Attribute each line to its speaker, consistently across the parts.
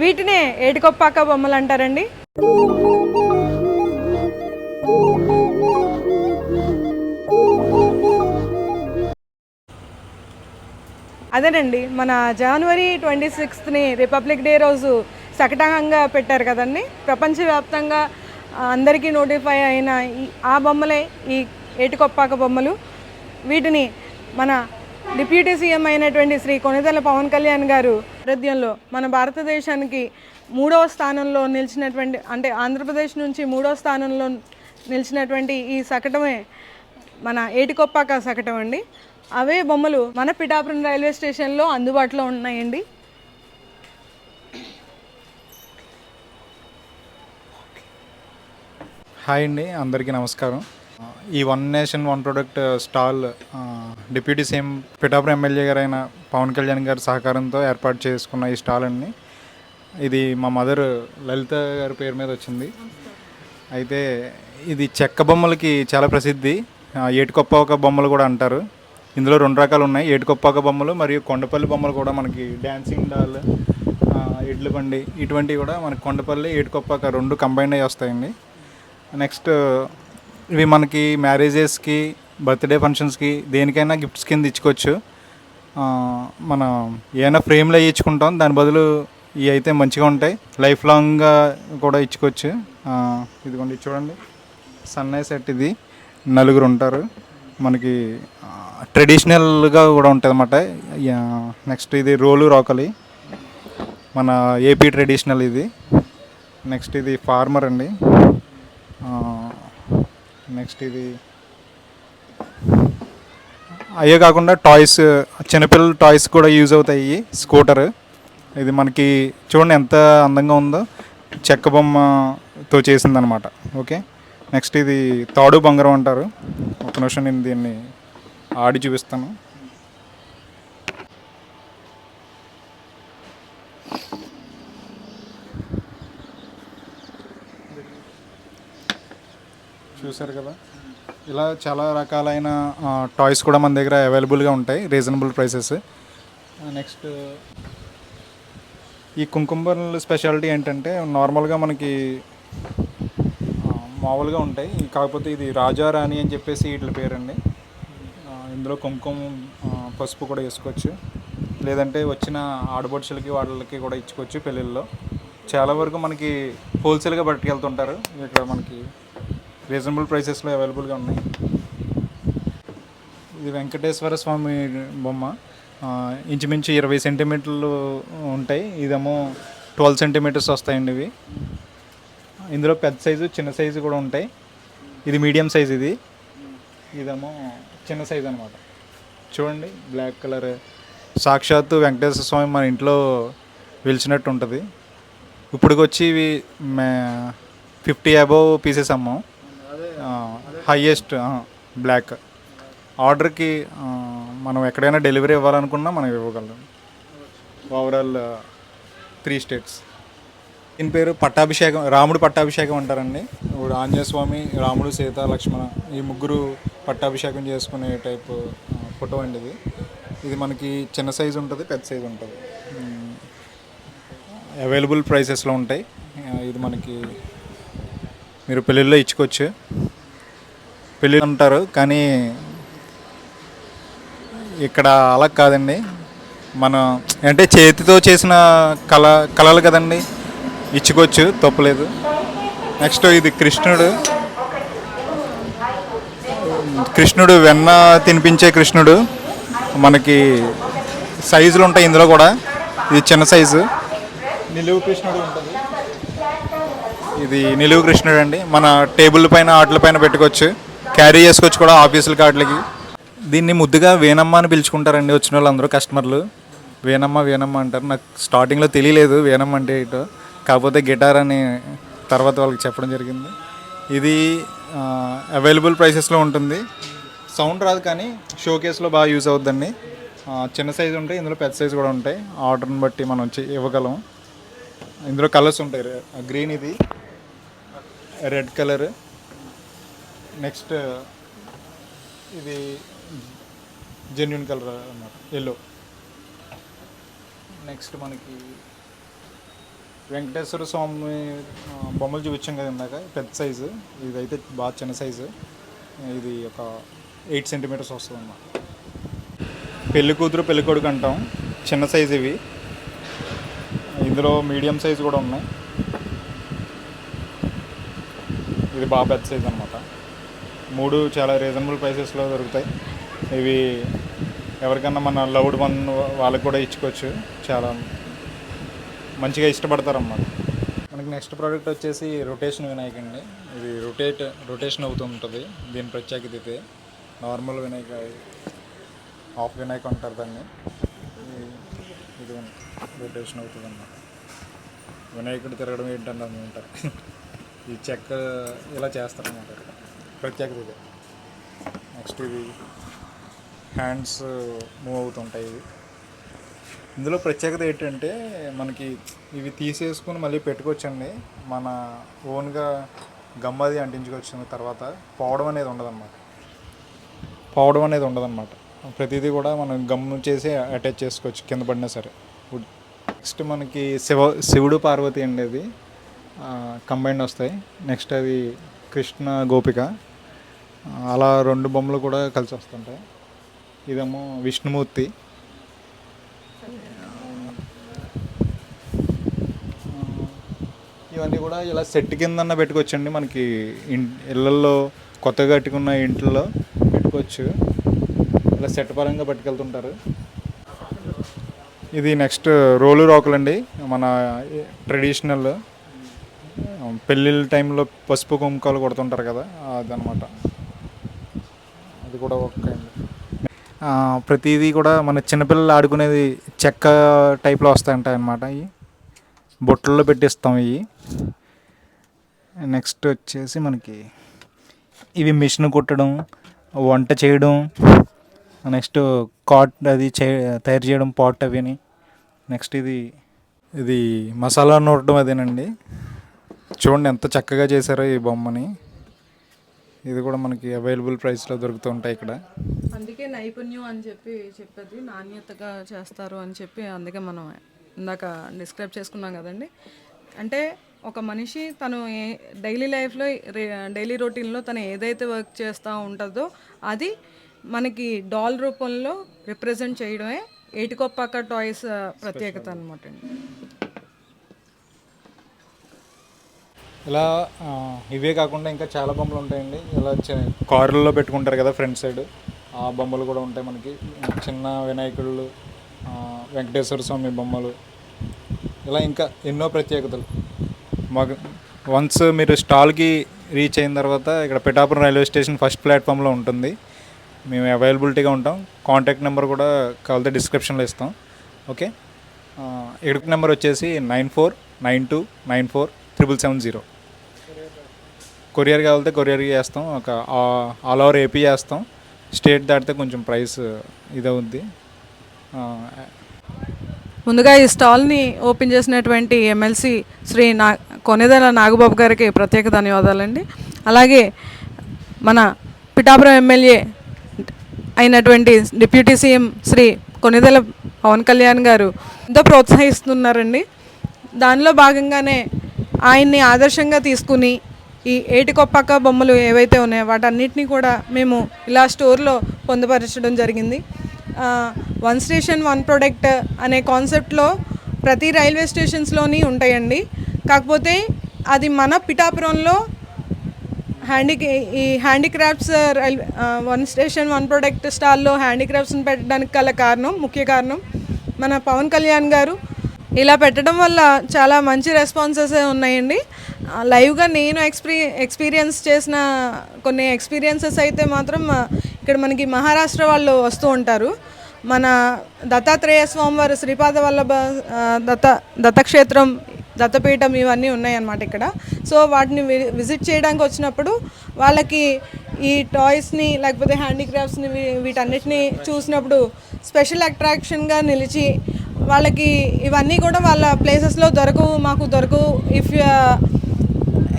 Speaker 1: వీటినే ఏటికొప్పాక బొమ్మలు అంటారండి. అదేనండి మన జనవరి ట్వంటీ సిక్స్త్ని రిపబ్లిక్ డే రోజు సకటంగా పెట్టారు కదండి. ప్రపంచవ్యాప్తంగా అందరికీ నోటిఫై అయిన ఈ ఆ బొమ్మలే ఈ ఏటికొప్పాక బొమ్మలు. వీటిని మన డిప్యూటీ సీఎం అయినటువంటి శ్రీ కొనిదెల పవన్ కళ్యాణ్ గారు నేపథ్యంలో మన భారతదేశానికి మూడవ స్థానంలో నిలిచినటువంటి అంటే ఆంధ్రప్రదేశ్ నుంచి మూడవ స్థానంలో నిలిచినటువంటి ఈ శకటమే మన ఏటికొప్పాక శకటం అండి. అవే బొమ్మలు మన పిఠాపురం రైల్వే స్టేషన్లో అందుబాటులో ఉన్నాయండి.
Speaker 2: హాయ్ అండి అందరికీ నమస్కారం. ఈ one nation one product stall deputy CM Pithapuram MLA గారైన పవన్ కళ్యాణ్ గారి సహకారంతో ఏర్పాటు చేసుకున్న ఈ స్టాల్ అన్ని. ఇది మా మదర్ లలిత గారి పేరు మీద వచ్చింది. అయితే ఇది చెక్క బొమ్మలకి చాలా ప్రసిద్ధి. ఆ, ఏటికొప్పాక బొమ్మలు కూడా అంటారు. ఇందులో రెండు రకాలు ఉన్నాయి. ఏటికొప్పాక బొమ్మలు మరియు కొండపల్లి బొమ్మలు కూడా మనకి డ్యాన్సింగ్ డాల్ ఆ, ఎడ్ల బండి ఇటువంటివి కూడా మనకి కొండపల్లి ఏటికొప్పాక రెండు కంబైన్ అయ్యి వస్తాయండి. నెక్స్ట్ ఇవి మనకి మ్యారేజెస్కి బర్త్డే ఫంక్షన్స్కి దేనికైనా గిఫ్ట్స్ కింద ఇచ్చుకోవచ్చు. మనం మన ఏమైనా ఫ్రేమ్లో ఇచ్చుకుంటాం. దాని బదులు ఇవి అయితే మంచిగా ఉంటాయి. లైఫ్ లాంగ్గా కూడా ఇచ్చుకోవచ్చు. ఇదిగోండి చూడండి. సన్నై సెట్ ఇది. నలుగురు ఉంటారు. మనకి ట్రెడిషనల్గా కూడా ఉంటుంది అన్నమాట నెక్స్ట్ ఇది రోలు రోకలి. మన ఏపీ ట్రెడిషనల్ ఇది. నెక్స్ట్ ఇది ఫార్మర్ అండి. నెక్స్ట్ ఇది అయ్యే కాకుండా టాయ్స్ చిన్నపిల్లల టాయ్స్ కూడా యూజ్ అవుతాయి స్కూటర్. ఇది మనకి చూడండి ఎంత అందంగా ఉందో. చెక్క బొమ్మతో చేసిందనమాట. ఓకే? నెక్స్ట్ ఇది తాడు బంగారం అంటారు. ఒక నిమిషం నేను దీన్ని ఆడి చూపిస్తాను. చూసారు కదా. ఇలా చాలా రకాలైన టాయ్స్ కూడా మన దగ్గర అవైలబుల్గా ఉంటాయి రీజనబుల్ ప్రైసెస్. నెక్స్ట్ ఈ కుంకుమల స్పెషాలిటీ ఏంటంటే నార్మల్గా మనకి మామూలుగా ఉంటాయి. కాకపోతే ఇది రాజా రాణి అని చెప్పేసి వీటి పేరండి. ఇందులో కుంకుమ పసుపు కూడా వేసుకోవచ్చు. లేదంటే వచ్చిన ఆడబడుచులకి వాళ్ళకి కూడా ఇచ్చుకోవచ్చు పెళ్ళిళ్ళలో. చాలా వరకు మనకి హోల్సేల్గా పట్టుకెళ్తుంటారు. ఇక్కడ మనకి రీజనబుల్ ప్రైసెస్లో అవైలబుల్గా ఉన్నాయి. ఇది వెంకటేశ్వర స్వామి బొమ్మ. ఇంచుమించు ఇరవై సెంటీమీటర్లు ఉంటాయి. ఇదేమో ట్వెల్వ్ సెంటీమీటర్స్ వస్తాయండి ఇవి. ఇందులో పెద్ద సైజు చిన్న సైజు కూడా ఉంటాయి. ఇది మీడియం సైజ్ ఇది. ఇదేమో చిన్న సైజ్ అనమాట చూడండి బ్లాక్ కలర్. సాక్షాత్తు వెంకటేశ్వర స్వామి మన ఇంట్లో వెలిచినట్టు ఉంటుంది. ఇప్పటికొచ్చి ఇవి మే fifty above pieces అమ్మాం. Highest block. ఆర్డర్కి మనం ఎక్కడైనా డెలివరీ ఇవ్వాలనుకున్నా మనం ఇవ్వగలం. Overall three states. దీని పేరు పట్టాభిషేకం రాముడు పట్టాభిషేకం అంటారండి. ఇప్పుడు ఆంజనేయ స్వామి రాముడు సీత లక్ష్మణ ఈ ముగ్గురు పట్టాభిషేకం చేసుకునే టైప్ ఫోటో అండి ఇది. ఇది మనకి చిన్న సైజు ఉంటుంది పెద్ద సైజు ఉంటుంది. అవైలబుల్ ప్రైసెస్లో ఉంటాయి. ఇది మనకి మీరు పెళ్ళిళ్ళలో ఇచ్చుకోవచ్చు. పెళ్ళి అంటారు కానీ ఇక్కడ అలా కాదండి. మనం అంటే చేతితో చేసిన కళ కళలు కదండి. ఇచ్చుకోవచ్చు తప్పలేదు. నెక్స్ట్ ఇది కృష్ణుడు. కృష్ణుడు వెన్న తినిపించే కృష్ణుడు. మనకి సైజులు ఉంటాయి ఇందులో కూడా. ఇది చిన్న సైజు. నిలువు కృష్ణుడు ఉంటుంది. ఇది నిలువు కృష్ణుడు అండి మన టేబుల్ పైన ఆటల పైన పెట్టుకోవచ్చు. క్యారీ చేసుకోవచ్చు కూడా ఆఫీసుల కార్డులకి దీన్ని ముద్దుగా వేణమ్మ అని పిలుచుకుంటారండి వచ్చిన వాళ్ళందరూ కస్టమర్లు వేణమ్మ వేణమ్మ అంటారు. నాకు స్టార్టింగ్లో తెలియలేదు వేనమ్మ అంటే ఏంటో. కాకపోతే గిటార్ అని తర్వాత వాళ్ళకి చెప్పడం జరిగింది. ఇది అవైలబుల్ ప్రైసెస్లో ఉంటుంది. సౌండ్ రాదు కానీ షో కేస్లో బాగా యూజ్ అవుద్దండి. చిన్న సైజు ఉంటాయి ఇందులో పెద్ద సైజు కూడా ఉంటాయి. ఆర్డర్ని బట్టి మనం వచ్చి ఇవ్వగలం. ఇందులో కలర్స్ ఉంటాయి. గ్రీన్ ఇది. రెడ్ కలర్ నెక్స్ట్ ఇది జెన్యున్ కలర్ అన్నమాట ఎల్లో నెక్స్ట్ మనకి వెంకటేశ్వర స్వామి బొమ్మలు చూపించాం కదా ఇందాక పెద్ద సైజు ఇదైతే బాగా చిన్న సైజు ఇది ఒక ఎయిట్ సెంటీమీటర్స్ వస్తుంది అన్నమాట పెళ్ళి కూతురు పెళ్ళి కొడుకు అంటాం. చిన్న సైజు ఇవి. ఇందులో మీడియం సైజు కూడా ఉన్నాయి. ఇది బాగా పెద్ద సైజ్ అనమాట మూడు చాలా రీజనబుల్ ప్రైసెస్లో దొరుకుతాయి. ఇవి ఎవరికన్నా మన లవ్డ్ వన్ వాళ్ళకి కూడా ఇచ్చుకోవచ్చు. చాలా మంచిగా ఇష్టపడతారన్నమాట మనకి నెక్స్ట్ ప్రోడక్ట్ వచ్చేసి రొటేషన్ వినాయక్ అండి. ఇది రొటేట్ రొటేషన్ అవుతూ ఉంటుంది. దీని ప్రత్యేకత ఇది. నార్మల్ వినాయక ఆఫ్ వినాయక్ అంటారు దాన్ని. ఇది- ఇది రొటేషన్ అవుతుంది అన్నమాట వినాయకుడు తిరగడం ఏంటంటే అనుకుంటారు ఈ చెక్క ఇలా చేస్తారన్నమాట. ప్రత్యేకత ఇది నెక్స్ట్ ఇది హ్యాండ్స్ మూవ్ అవుతుంటాయి ఇవి. ఇందులో ప్రత్యేకత ఏంటంటే మనకి ఇవి తీసేసుకుని మళ్ళీ పెట్టుకోవచ్చండి. మన ఓన్గా గమ్మది అంటించుకొచ్చిన తర్వాత పోవడం అనేది ఉండదన్నమాట. పోవడం అనేది ఉండదన్నమాట. ప్రతిదీ కూడా మనం గమ్ము చేసి అటాచ్ చేసుకోవచ్చు కింద పడినా సరే. నెక్స్ట్ మనకి శివ శివుడు పార్వతి అండి అది. కంబైండ్ వస్తాయి. నెక్స్ట్ అది కృష్ణ గోపిక. అలా రెండు బొమ్మలు కూడా కలిసి వస్తుంటాయి. ఇదేమో విష్ణుమూర్తి. ఇవన్నీ కూడా ఇలా సెట్ కిందన్న పెట్టుకోవచ్చండి మనకి. ఇళ్ళల్లో కొత్తగా కట్టుకున్న ఇంట్లో పెట్టుకోవచ్చు. ఇలా సెట్ పరంగా పట్టుకెళ్తుంటారు. ఇది నెక్స్ట్ రోలు రాకులండి. మన ట్రెడిషనల్. పెళ్ళిళ్ళ టైంలో పసుపు కుంకాలు కొడుతుంటారు కదా అదనమాట కూడా ఒక అండి ప్రతిదీ కూడా మన చిన్నపిల్లలు ఆడుకునేది చెక్క టైప్లో వస్తాయంటాయి అన్నమాట ఇవి. బొట్టల్లో పెట్టిస్తాం ఇవి. నెక్స్ట్ వచ్చేసి మనకి ఇవి మిషన్ కుట్టడం వంట చేయడం నెక్స్ట్ కాట్ అది చే తయారు చేయడం పాట్ అవిని. నెక్స్ట్ ఇది ఇది మసాలా నూరడం అదేనండి. చూడండి ఎంత చక్కగా చేశారో ఈ బొమ్మని. ఇది కూడా మనకి అవైలబుల్ ప్రైస్లో దొరుకుతూ ఉంటాయి ఇక్కడ.
Speaker 1: అందుకే నైపుణ్యం అని చెప్పి చెప్పేది నాణ్యతగా చేస్తారు అని చెప్పి అందుకే మనం ఇందాక డిస్క్రైబ్ చేసుకున్నాం కదండి. అంటే ఒక మనిషి తను ఏ డైలీ లైఫ్లో డైలీ రొటీన్లో తను ఏదైతే వర్క్ చేస్తూ ఉంటుందో అది మనకి డాల్ రూపంలో రిప్రజెంట్ చేయడమే ఏటికొప్పాక టాయ్స్ ప్రత్యేకత అనమాట అండి.
Speaker 2: ఇలా ఇవే కాకుండా ఇంకా చాలా బొమ్మలు ఉంటాయండి. ఇలా కారుల్లో పెట్టుకుంటారు కదా ఫ్రంట్ సైడ్. ఆ బొమ్మలు కూడా ఉంటాయి మనకి. చిన్న వినాయకుళ్ళు వెంకటేశ్వర స్వామి బొమ్మలు. ఇలా ఇంకా ఎన్నో ప్రత్యేకతలు. మాకు వన్స్ మీరు స్టాల్కి రీచ్ అయిన తర్వాత ఇక్కడ పిఠాపురం రైల్వే స్టేషన్ ఫస్ట్ ప్లాట్ఫామ్లో ఉంటుంది. మేము అవైలబిలిటీగా ఉంటాం. కాంటాక్ట్ నెంబర్ కూడా కావాలంటే డిస్క్రిప్షన్లో ఇస్తాం. ఓకే? ఇక్కడ నెంబర్ వచ్చేసి nine four nine two nine four triple seven zero courier కావాలంటే కొరియర్ చేస్తాం ఒక ఆల్ ఓవర్ ఏపీ చేస్తాం. స్టేట్ దాటితే కొంచెం ప్రైస్ ఇదవుద్ది.
Speaker 1: ముందుగా ఈ స్టాల్ని ఓపెన్ చేసినటువంటి ఎమ్మెల్సీ శ్రీ నా కొనేదల నాగబాబు గారికి ప్రత్యేక ధన్యవాదాలండి. అలాగే మన పిఠాపురం ఎమ్మెల్యే అయినటువంటి డిప్యూటీ సీఎం శ్రీ కొనేదల పవన్ కళ్యాణ్ గారు ఎంతో ప్రోత్సహిస్తున్నారండి. దానిలో భాగంగానే ఆయన్ని ఆదర్శంగా తీసుకుని ఈ ఏటికొప్పాక బొమ్మలు ఏవైతే ఉన్నాయో వాటన్నిటిని కూడా మేము ఇలా స్టోర్లో పొందుపరచడం జరిగింది. వన్ స్టేషన్ వన్ ప్రోడక్ట్ అనే కాన్సెప్ట్లో ప్రతి రైల్వే స్టేషన్స్లోని ఉంటాయండి. కాకపోతే అది మన పిఠాపురంలో హ్యాండీ ఈ handicrafts railway one station one product స్టాల్లో హ్యాండీక్రాఫ్ట్స్ని పెట్టడానికి గల కారణం ముఖ్య కారణం మన పవన్ కళ్యాణ్ గారు ఇలా పెట్టడం వల్ల చాలా మంచి రెస్పాన్సెస్ ఉన్నాయండి. లైవ్గా నేను ఎక్స్పీ ఎక్స్పీరియన్స్ చేసిన కొన్ని ఎక్స్పీరియన్సెస్ అయితే మాత్రం ఇక్కడ మనకి మహారాష్ట్ర వాళ్ళు వస్తూ ఉంటారు. మన దత్తాత్రేయ స్వామివారి శ్రీపాద వల్లభ దత్త దత్తక్షేత్రం దత్తపీఠం ఇవన్నీ ఉన్నాయన్నమాట ఇక్కడ. సో వాటిని వి- విజిట్ చేయడానికి వచ్చినప్పుడు వాళ్ళకి ఈ టాయ్స్ని లేకపోతే హ్యాండీక్రాఫ్ట్స్ని వీటన్నిటిని చూసినప్పుడు స్పెషల్ అట్రాక్షన్గా నిలిచి వాళ్ళకి ఇవన్నీ కూడా వాళ్ళ ప్లేసెస్లో దొరకవు మాకు దొరకవు. ఇఫ్ uh,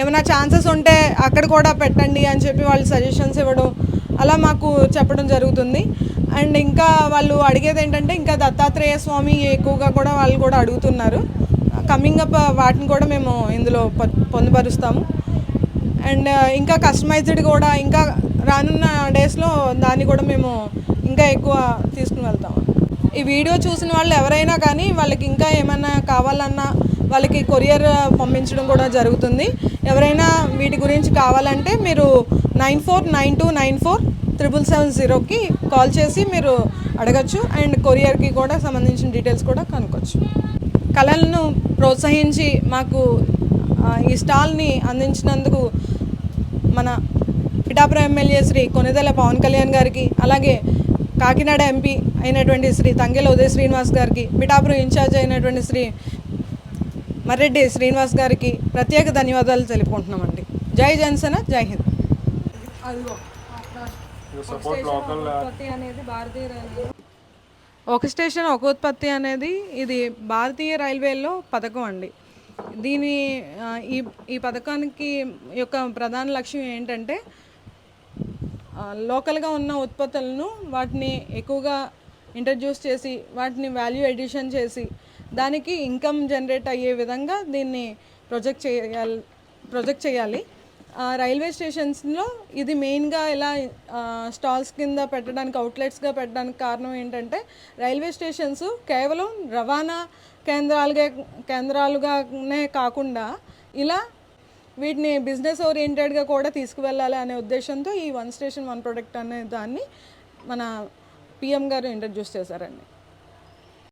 Speaker 1: ఏమైనా ఛాన్సెస్ ఉంటే అక్కడ కూడా పెట్టండి అని చెప్పి వాళ్ళు సజెషన్స్ ఇవ్వడం అలా మాకు చెప్పడం జరుగుతుంది. అండ్ ఇంకా వాళ్ళు అడిగేది ఏంటంటే ఇంకా దత్తాత్రేయ స్వామి ఎక్కువగా కూడా వాళ్ళు కూడా అడుగుతున్నారు. కమింగ్ అప్ uh, వాటిని కూడా మేము ఇందులో ప- పొందుపరుస్తాము. అండ్ uh, ఇంకా కస్టమైజ్డ్ కూడా ఇంకా రానున్న డేస్లో దాన్ని కూడా మేము ఇంకా ఎక్కువ తీసుకుని వెళ్తాము. ఈ వీడియో చూసిన వాళ్ళు ఎవరైనా కానీ వాళ్ళకి ఇంకా ఏమైనా కావాలన్నా వాళ్ళకి కొరియర్ పంపించడం కూడా జరుగుతుంది. ఎవరైనా వీటి గురించి కావాలంటే మీరు nine four nine two nine four triple seven జీరోకి కాల్ చేసి మీరు అడగచ్చు. అండ్ కొరియర్కి కూడా సంబంధించిన డీటెయిల్స్ కూడా కనుక్కోవచ్చు. కళలను ప్రోత్సహించి మాకు ఈ స్టాల్ని అందించినందుకు మన పిఠాపురం ఎమ్మెల్యే శ్రీ కొనిదెల పవన్ కళ్యాణ్ గారికి అలాగే కాకినాడ ఎంపీ అయినటువంటి శ్రీ తంగెల ఉదయ్ శ్రీనివాస్ గారికి పిఠాపురం ఇన్ఛార్జ్ అయినటువంటి శ్రీ మర్రెడ్డి శ్రీనివాస్ గారికి ప్రత్యేక ధన్యవాదాలు తెలుపుకుంటున్నామండి. జై జనసేన జై హింద్. ఉత్పత్తి అనేది భారతీయ రైల్వే. ఒక స్టేషన్ ఒక ఉత్పత్తి అనేది ఇది భారతీయ రైల్వేలో పథకం అండి. దీని ఈ ఈ పథకానికి యొక్క ప్రధాన లక్ష్యం ఏంటంటే లోకల్గా ఉన్న ఉత్పత్తులను వాటిని ఎక్కువగా ఇంట్రడ్యూస్ చేసి వాటిని వాల్యూ ఎడిషన్ చేసి దానికి ఇన్కమ్ జనరేట్ అయ్యే విధంగా దీన్ని ప్రొజెక్ట్ చేయాలి ప్రొజెక్ట్ చేయాలి. ఆ, రైల్వే స్టేషన్స్లో ఇది మెయిన్గా ఇలా స్టాల్స్ కింద పెట్టడానికి అవుట్లెట్స్గా పెట్టడానికి కారణం ఏంటంటే రైల్వే స్టేషన్స్ కేవలం రవాణా కేంద్రాలుగా కేంద్రాలుగానే కాకుండా ఇలా వీటిని బిజినెస్ ఓరియంటెడ్గా కూడా తీసుకువెళ్ళాలి అనే ఉద్దేశంతో ఈ వన్ స్టేషన్ వన్ ప్రొడక్ట్ అనే దాన్ని మన పిఎం గారు ఇంట్రడ్యూస్ చేశారండి.